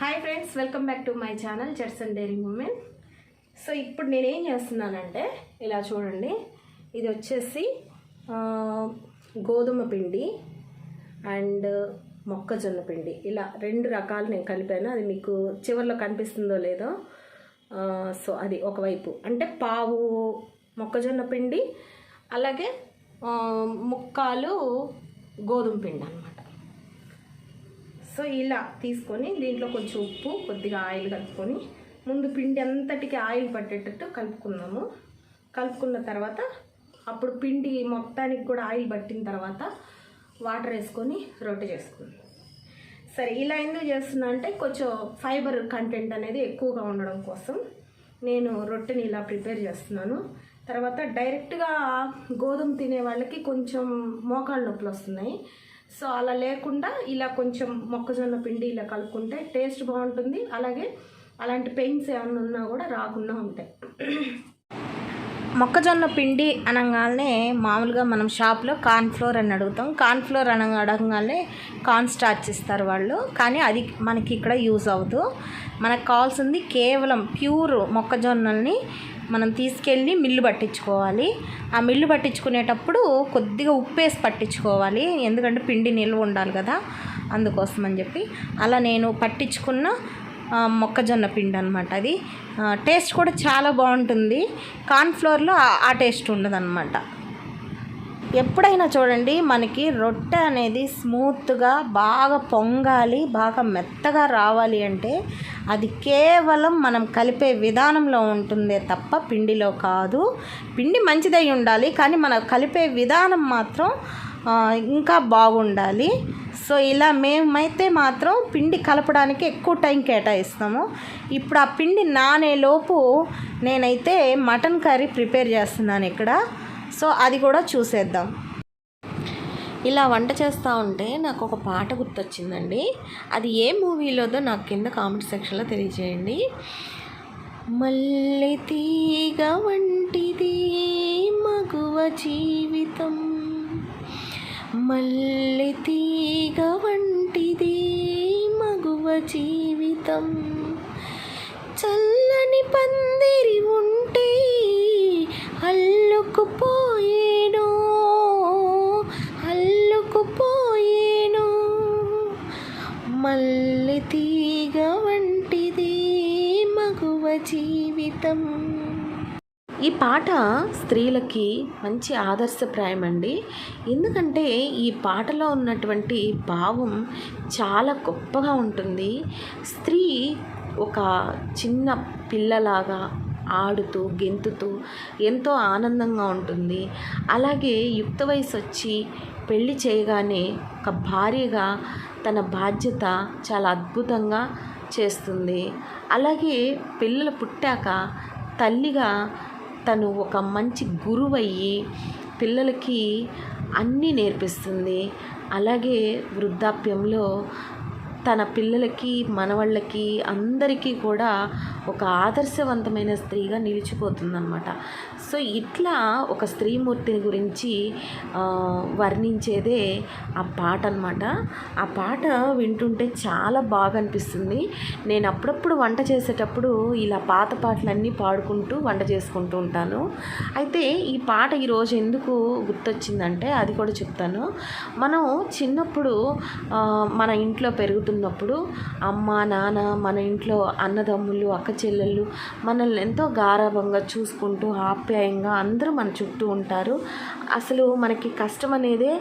Hi friends welcome back to my channel and diary women so ఇప్పుడు నేనేం చేస్తున్నానంటే ఇలా చూడండి. ఇది వచ్చేసి గోధుమ పిండి అండ్ మొక్కజొన్న పిండి. ఇలా రెండు రకాలు నేను కలిపాను. అది మీకు చివరిలో కనిపిస్తుందో లేదో సో అది ఒకవైపు. అంటే పావు మొక్కజొన్న పిండి అలాగే ముక్కాలు గోధుమ పిండి అనమాట సో ఇలా తీసుకొని దీంట్లో కొంచెం ఉప్పు కొద్దిగా ఆయిల్ కలుపుకొని ముందు పిండి అంతటికి ఆయిల్ పట్టేటట్టు కలుపుకుందాము. కలుపుకున్న తర్వాత అప్పుడు పిండి మొత్తానికి కూడా ఆయిల్ పట్టిన తర్వాత వాటర్ వేసుకొని రొట్టె చేసుకుందాం. సరే ఇలా ఎందుకు చేస్తున్నా అంటే కొంచెం ఫైబర్ కంటెంట్ అనేది ఎక్కువగా ఉండడం కోసం నేను రొట్టెని ఇలా ప్రిపేర్ చేస్తున్నాను. తర్వాత డైరెక్ట్గా గోధుమ తినే వాళ్ళకి కొంచెం మోకాళ్ళ నొప్పులు వస్తున్నాయి. సో అలా లేకుండా ఇలా కొంచెం మొక్కజొన్న పిండి ఇలా కలుపుకుంటే టేస్ట్ బాగుంటుంది. అలాగే అలాంటి పెయిన్స్ ఏమైనా ఉన్నా కూడా రాకుండా ఉంటాయి. మొక్కజొన్న పిండి అనగానే మామూలుగా మనం షాప్లో కార్న్ఫ్లోర్ అని అడుగుతాం. కార్న్ ఫ్లోర్ అని అడగగానే కార్న్ స్టార్చ్ ఇస్తారు వాళ్ళు. కానీ అది మనకి ఇక్కడ యూజ్ అవుతూ మనకు కావాల్సింది కేవలం ప్యూర్ మొక్కజొన్నల్ని మనం తీసుకెళ్ళి మిల్లు పట్టించుకోవాలి. ఆ మిల్లు పట్టించుకునేటప్పుడు కొద్దిగా ఉప్పేసి పట్టించుకోవాలి. ఎందుకంటే పిండి నిల్వ ఉండాలి కదా. అందుకోసం అని చెప్పి. అలా నేను పట్టించుకున్న మొక్కజొన్న పిండి అనమాట అది. టేస్ట్ కూడా చాలా బాగుంటుంది. కార్న్ఫ్లోర్లో ఆ- ఆ టేస్ట్ ఉండదన్నమాట. ఎప్పుడైనా చూడండి మనకి రొట్టె అనేది స్మూత్గా బాగా పొంగాలి బాగా మెత్తగా రావాలి అంటే అది కేవలం మనం కలిపే విధానంలో ఉంటుందే తప్ప పిండిలో కాదు. పిండి మంచిదై ఉండాలి కానీ మనం కలిపే విధానం మాత్రం ఇంకా బాగుండాలి. సో ఇలా మేమైతే మాత్రం పిండి కలపడానికి ఎక్కువ టైం కేటాయిస్తాము. ఇప్పుడు ఆ పిండి నానేలోపు నేనైతే మటన్ కర్రీ ప్రిపేర్ చేస్తున్నాను ఇక్కడ. సో అది కూడా చూసేద్దాం. ఇలా వంట చేస్తూ ఉంటే నాకు ఒక పాట గుర్తొచ్చిందండి. అది ఏ మూవీలోదో నాకు కింద కామెంట్ సెక్షన్లో తెలియజేయండి. మల్లె తీగ వంటిది మగువ జీవితం. మల్లె తీగ వంటిది మగువ జీవితం. చల్లని పందిరి ఉంటే అల్లుకుపో మల్లె తీగ వంటిది మగువ జీవితం. ఈ పాట స్త్రీలకి మంచి ఆదర్శప్రాయం అండి ఎందుకంటే ఈ పాటలో ఉన్నటువంటి భావం చాలా గొప్పగా ఉంటుంది. స్త్రీ ఒక చిన్న పిల్లలాగా ఆడుతూ గెంతుతూ ఎంతో ఆనందంగా ఉంటుంది. అలాగే యుక్త వయసు వచ్చి పెళ్ళి చేయగానే ఒక భార్యగా తన బాధ్యత చాలా అద్భుతంగా చేస్తుంది. అలాగే పిల్లలు పుట్టాక తల్లిగా తను ఒక మంచి గురువయ్యి పిల్లలకి అన్నీ నేర్పిస్తుంది. అలాగే వృద్ధాప్యంలో తన పిల్లలకి మనవాళ్ళకి అందరికీ కూడా ఒక ఆదర్శవంతమైన స్త్రీగా నిలిచిపోతుందన్నమాట. సో ఇట్లా ఒక స్త్రీమూర్తిని గురించి వర్ణించేదే ఆ పాట అనమాట ఆ పాట వింటుంటే చాలా బాగా అనిపిస్తుంది నేను అప్పుడప్పుడు వంట చేసేటప్పుడు ఇలా పాత పాటలన్నీ పాడుకుంటూ వంట చేసుకుంటూ ఉంటాను. అయితే ఈ పాట ఈరోజు ఎందుకు గుర్తొచ్చిందంటే అది కూడా చెప్తాను. మనం చిన్నప్పుడు మన ఇంట్లో పెరుగుతున్నప్పుడు అమ్మ నాన్న మన ఇంట్లో అన్నదమ్ములు అక్క చెల్లెళ్ళు మనల్ని ఎంతో గారాభంగా చూసుకుంటూ ఆప్యాయంగా అందరూ మన చుట్టూ ఉంటారు. అసలు మనకి కష్టం అనేదే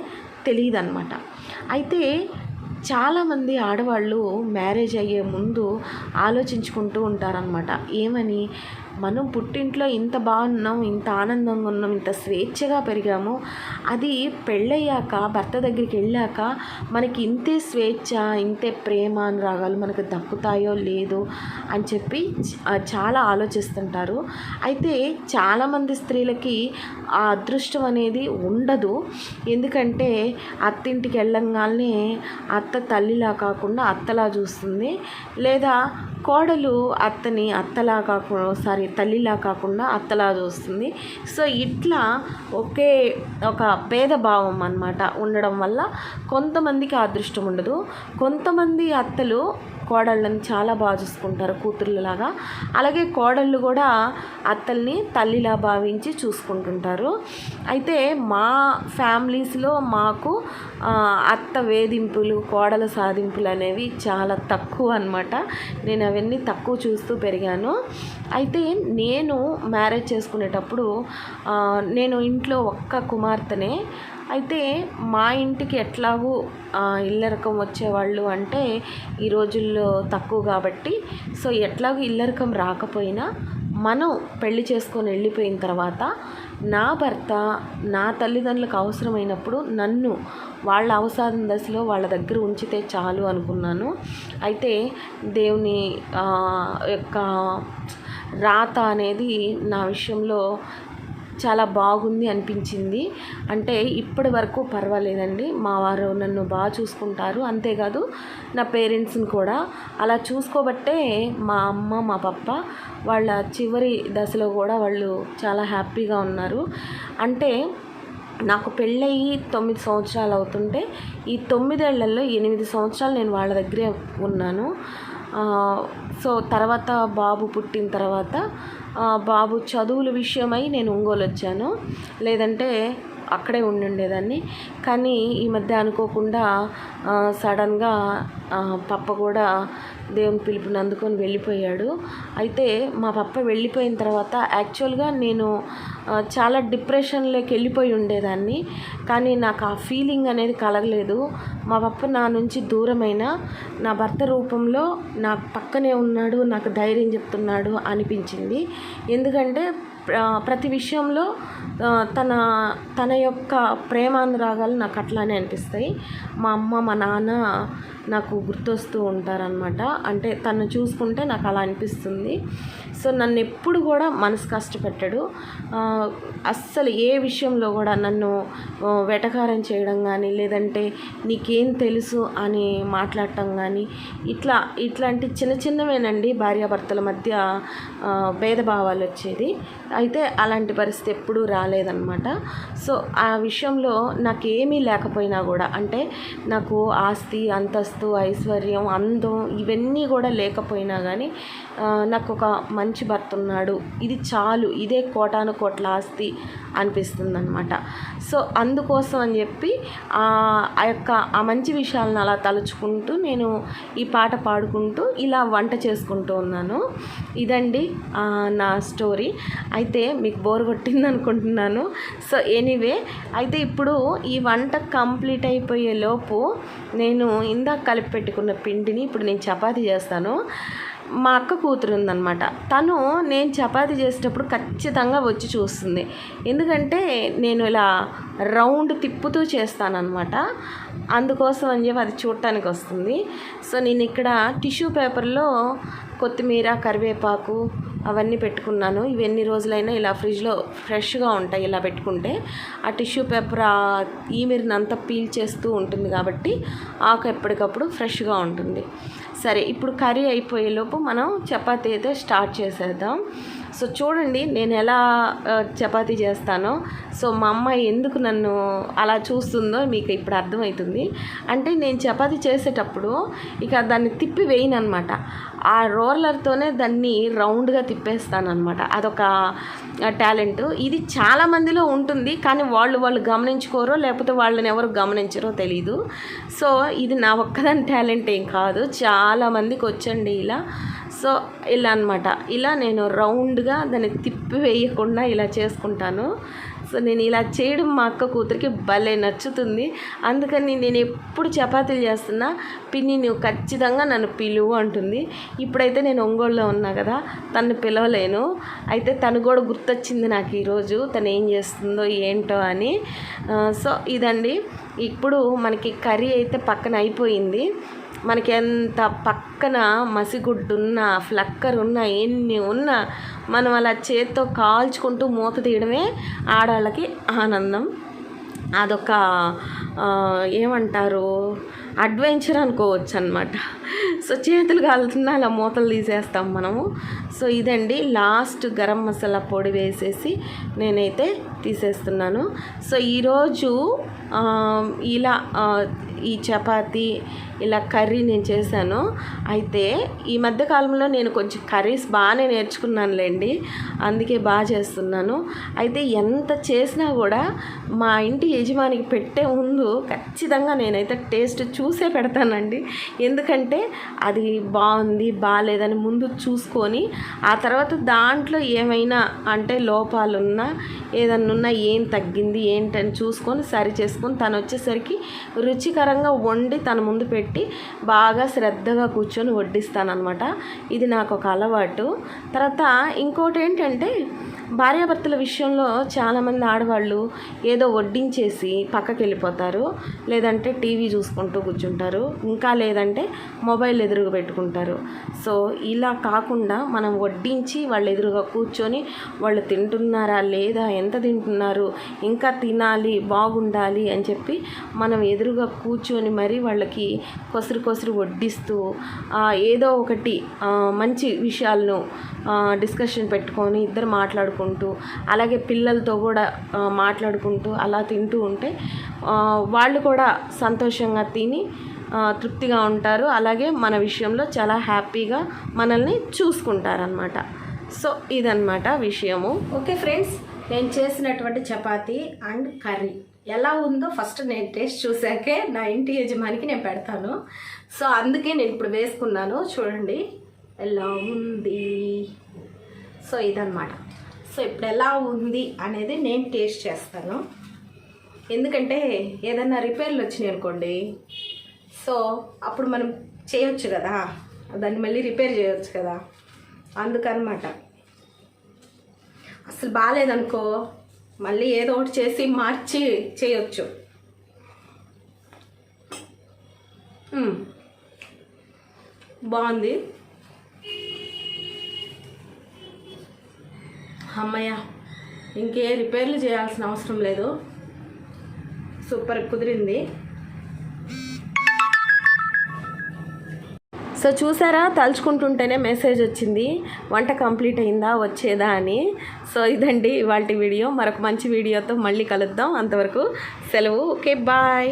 తెలియదు అనమాట అయితే చాలామంది ఆడవాళ్ళు మ్యారేజ్ అయ్యే ముందు ఆలోచించుకుంటూ ఉంటారనమాట ఏమని? మనం పుట్టింట్లో ఇంత బాగున్నాం ఇంత ఆనందంగా ఉన్నాం ఇంత స్వేచ్ఛగా పెరిగాము. అది పెళ్ళయ్యాక భర్త దగ్గరికి వెళ్ళాక మనకి ఇంతే స్వేచ్ఛ ఇంతే ప్రేమ అనురాగాలు మనకు దక్కుతాయో లేదో అని చెప్పి చాలా ఆలోచిస్తుంటారు. అయితే చాలామంది స్త్రీలకి ఆ అదృష్టం అనేది ఉండదు. ఎందుకంటే అత్తింటికి వెళ్ళంగానే అత్త తల్లిలా కాకుండా అత్తలా చూస్తుంది. లేదా కోడలు అత్తని అత్తలా కాకుండా సారీ తల్లిలా కాకుండా అత్తలా చూస్తుంది. సో ఇట్లా ఒకే ఒక భేదభావం అన్నమాట ఉండడం వల్ల కొంతమందికి అదృష్టం ఉండదు. కొంతమంది అత్తలు కోడళ్ళని చాలా బాగా చూసుకుంటారు కూతుర్లలాగా. అలాగే కోడళ్ళు కూడా అత్తల్ని తల్లిలా భావించి చూసుకుంటుంటారు. అయితే మా ఫ్యామిలీస్లో మాకు అత్త వేధింపులు కోడల సాధింపులు అనేవి చాలా తక్కువ అనమాట నేను అవన్నీ తక్కువ చూస్తూ పెరిగాను. అయితే నేను మ్యారేజ్ చేసుకునేటప్పుడు నేను ఇంట్లో ఒక్క కుమార్తెనే. అయితే మా ఇంటికి ఎట్లాగూ ఇల్లరకం వచ్చేవాళ్ళు అంటే ఈ రోజుల్లో తక్కువ కాబట్టి. సో ఎట్లాగూ ఇల్లరకం రాకపోయినా మనం పెళ్ళి చేసుకొని వెళ్ళిపోయిన తర్వాత నా భర్త నా తల్లిదండ్రులకు అవసరమైనప్పుడు నన్ను వాళ్ళ అవసాదం దశలో వాళ్ళ దగ్గర ఉంచితే చాలు అనుకున్నాను. అయితే దేవుని యొక్క రాత అనేది నా విషయంలో చాలా బాగుంది అనిపించింది. అంటే ఇప్పటి వరకు పర్వాలేదండి. మా వారు నన్ను బాగా చూసుకుంటారు. అంతేకాదు నా పేరెంట్స్ని కూడా. అలా చూసుకోబట్టే మా అమ్మ మా పప్ప వాళ్ళ చివరి దశలో కూడా వాళ్ళు చాలా హ్యాపీగా ఉన్నారు. అంటే నాకు పెళ్ళయి తొమ్మిది సంవత్సరాలు అవుతుంటే ఈ తొమ్మిదేళ్ళలో ఎనిమిది సంవత్సరాలు నేను వాళ్ళ దగ్గరే ఉన్నాను. సో తర్వాత బాబు పుట్టిన తర్వాత బాబు చదువుల విషయమై నేను ఒంగోలు వచ్చాను. లేదంటే అక్కడే ఉండి ఉండేదాన్ని కానీ ఈ మధ్య అనుకోకుండా సడన్గా పప్ప కూడా దేవుని పిలుపుని అందుకొని వెళ్ళిపోయాడు. అయితే మా పప్ప వెళ్ళిపోయిన తర్వాత యాక్చువల్గా నేను చాలా డిప్రెషన్లోకి వెళ్ళిపోయి ఉండేదాన్ని. కానీ నాకు ఆ ఫీలింగ్ అనేది కలగలేదు. మా పప్ప నా నుంచి దూరమైన నా భర్త రూపంలో నా పక్కనే ఉన్నాడు నాకు ధైర్యం చెప్తున్నాడు అనిపించింది. ఎందుకంటే ప్రతి విషయంలో తన తన యొక్క ప్రేమానురాగాలు నాకు అట్లానే అనిపిస్తాయి. మా అమ్మ మా నాన్న నాకు గుర్తొస్తూ ఉంటారనమాట అంటే తను చూసుకుంటే నాకు అలా అనిపిస్తుంది. సో నన్ను ఎప్పుడు కూడా మనసు కష్టపెట్టాడు అస్సలు ఏ విషయంలో కూడా నన్ను వెటకారం చేయడం కానీ లేదంటే నీకేం తెలుసు అని మాట్లాడటం కానీ ఇట్లా ఇట్లాంటి చిన్న చిన్నవేనండి భార్యాభర్తల మధ్య భేదభావాలు వచ్చేది. అయితే అలాంటి పరిస్థితి ఎప్పుడూ రాలేదన్నమాట. సో ఆ విషయంలో నాకేమీ లేకపోయినా కూడా అంటే నాకు ఆస్తి అంతస్తు ఐశ్వర్యం అందం ఇవన్నీ కూడా లేకపోయినా కానీ నాకు ఒక మంచి భర్త ఉన్నాడు. ఇది చాలు. ఇదే కోటాను కోట్ల ఆస్తి అనిపిస్తుంది అనమాట సో అందుకోసం అని చెప్పి ఆ యొక్క ఆ మంచి విషయాలను అలా తలుచుకుంటూ నేను ఈ పాట పాడుకుంటూ ఇలా వంట చేసుకుంటూ ఉన్నాను. ఇదండి నా స్టోరీ. అయితే మీకు బోర్ కొట్టింది అనుకుంటున్నాను సో ఎనీవే అయితే ఇప్పుడు ఈ వంట కంప్లీట్ అయిపోయే లోపు నేను ఇందాక కలిపి పెట్టుకున్న పిండిని ఇప్పుడు నేను చపాతీ చేస్తాను. మా అక్క కూతురు ఉందన్నమాట. తను నేను చపాతి చేసేటప్పుడు ఖచ్చితంగా వచ్చి చూస్తుంది. ఎందుకంటే నేను ఇలా రౌండ్ తిప్పుతూ చేస్తానన్నమాట. అందుకోసం అని చెప్పి అది చూడటానికి వస్తుంది. సో నేను ఇక్కడ టిష్యూ పేపర్లో కొత్తిమీర కరివేపాకు అవన్నీ పెట్టుకున్నాను. ఇవి ఎన్ని రోజులైనా ఇలా ఫ్రిడ్జ్లో ఫ్రెష్గా ఉంటాయి ఇలా పెట్టుకుంటే. ఆ టిష్యూ పేపర్ ఆ ఈమెరిని అంతా పీల్ చేస్తూ ఉంటుంది కాబట్టి ఆకు ఎప్పటికప్పుడు ఫ్రెష్గా ఉంటుంది. సరే ఇప్పుడు కర్రీ అయిపోయేలోపు మనం చపాతీ అయితే స్టార్ట్ చేసేద్దాం. సో చూడండి నేను ఎలా చపాతీ చేస్తానో. సో మా అమ్మ ఎందుకు నన్ను అలా చూస్తుందో మీకు ఇప్పుడు అర్థమవుతుంది. అంటే నేను చపాతీ చేసేటప్పుడు ఇక దాన్ని తిప్పి వేయను అనమాట ఆ రోలర్తోనే దాన్ని రౌండ్గా తిప్పేస్తాను అనమాట అదొక టాలెంట్. ఇది చాలా మందిలో ఉంటుంది కానీ వాళ్ళు వాళ్ళు గమనించుకోరో లేకపోతే వాళ్ళని ఎవరు గమనించరో తెలీదు. సో ఇది నా ఒక్కదాని టాలెంట్ ఏం కాదు. చాలా మందికి వచ్చండి ఇలా. సో ఇలా అనమాట ఇలా నేను రౌండ్గా దాన్ని తిప్పి వేయకుండా ఇలా చేసుకుంటాను. సో నేను ఇలా చేయడం మా అక్క కూతురికి భలే నచ్చుతుంది. అందుకని నేను ఎప్పుడు చపాతీలు చేస్తున్నా పిన్ని నువ్వు ఖచ్చితంగా నన్ను పిలువు అంటుంది. ఇప్పుడైతే నేను ఒంగోలులో ఉన్నా కదా తను పిలవలేను. అయితే తను కూడా గుర్తొచ్చింది నాకు ఈరోజు తను ఏం చేస్తుందో ఏంటో అని. సో ఇదండి. ఇప్పుడు మనకి కర్రీ అయితే పక్కన అయిపోయింది. మనకి ఎంత పక్కన మసిగుడ్డు ఉన్నా ఫ్లక్కర్ ఉన్నా ఎన్ని ఉన్నా మనం అలా చేత్తో కాల్చుకుంటూ మూత తీయడమే ఆడవాళ్ళకి ఆనందం. అదొక ఏమంటారు అడ్వెంచర్ అనుకోవచ్చు అనమాట సో చేతులు కాలుతున్నా అలా మూతలు తీసేస్తాం మనము. సో ఇదండి లాస్ట్ గరం మసాలా పొడి వేసేసి నేనైతే తీసేస్తున్నాను. సో ఈరోజు ఇలా ఈ చపాతి ఇలా కర్రీ నేను చేశాను. అయితే ఈ మధ్య కాలంలో నేను కొంచెం కర్రీస్ బాగానే నేర్చుకున్నానులేండి. అందుకే బాగా చేస్తున్నాను. అయితే ఎంత చేసినా కూడా మా ఇంటి యజమానికి పెట్టే ముందు ఖచ్చితంగా నేనైతే టేస్ట్ చూసే పెడతానండి. ఎందుకంటే అది బాగుంది బాగాలేదని ముందు చూసుకొని ఆ తర్వాత దాంట్లో ఏమైనా అంటే లోపాలున్నా ఏదన్నా ఉన్నా ఏం తగ్గింది ఏంటని చూసుకొని సరి చేసుకొని తను వచ్చేసరికి రుచికర రుచికరంగా వండి తన ముందు పెట్టి బాగా శ్రద్ధగా కూర్చొని వడ్డిస్తానమాట ఇది నాకు ఒక అలవాటు. తర్వాత ఇంకోటి ఏంటంటే భార్యాభర్తల విషయంలో చాలామంది ఆడవాళ్ళు ఏదో వడ్డించేసి పక్కకి వెళ్ళిపోతారు లేదంటే టీవీ చూసుకుంటూ కూర్చుంటారు ఇంకా లేదంటే మొబైల్ ఎదురుగా పెట్టుకుంటారు. సో ఇలా కాకుండా మనం వడ్డించి వాళ్ళు ఎదురుగా కూర్చొని వాళ్ళు తింటున్నారా లేదా ఎంత తింటున్నారు ఇంకా తినాలి బాగుండాలి అని చెప్పి మనం ఎదురుగా కూ కూర్చొని మరీ వాళ్ళకి కొసరు కొసరు వడ్డిస్తూ ఏదో ఒకటి మంచి విషయాలను డిస్కషన్ పెట్టుకొని ఇద్దరు మాట్లాడుకుంటూ అలాగే పిల్లలతో కూడా మాట్లాడుకుంటూ అలా తింటూ ఉంటే వాళ్ళు కూడా సంతోషంగా తిని తృప్తిగా ఉంటారు. అలాగే మన విషయంలో చాలా హ్యాపీగా మనల్ని చూసుకుంటారనమాట సో ఇదన్నమాట విషయము. ఓకే ఫ్రెండ్స్ నేను చేసినటువంటి చపాతీ అండ్ కర్రీ. ఎలా ఉందో ఫస్ట్ నేను టేస్ట్ చూసాకే నా ఇంటి యజమానికి నేను పెడతాను. సో అందుకే నేను ఇప్పుడు వేసుకున్నాను. చూడండి ఎలా ఉంది? సో ఇదన్నమాట. సో ఇప్పుడు ఎలా ఉంది అనేది నేను టేస్ట్ చేస్తాను. ఎందుకంటే ఏదన్నా రిపేర్లు వచ్చినాయి అనుకోండి సో అప్పుడు మనం చేయొచ్చు కదా. దాన్ని మళ్ళీ రిపేర్ చేయొచ్చు కదా. అందుకనమాట అసలు బాగాలేదనుకో మళ్ళీ ఏదో ఒకటి చేసి మార్చి చేయొచ్చు. బాగుంది. అమ్మయ్య ఇంకే రిపేర్లు చేయాల్సిన అవసరం లేదు. సూపర్ కుదిరింది. సో చూసారా? తలుచుకుంటుంటేనే మెసేజ్ వచ్చింది. వంట కంప్లీట్ అయిందా? వచ్చేదా అని. సో ఇదండి ఇవాళ వీడియో. మరొక మంచి వీడియోతో మళ్ళీ కలుద్దాం. అంతవరకు సెలవు. Okay bye.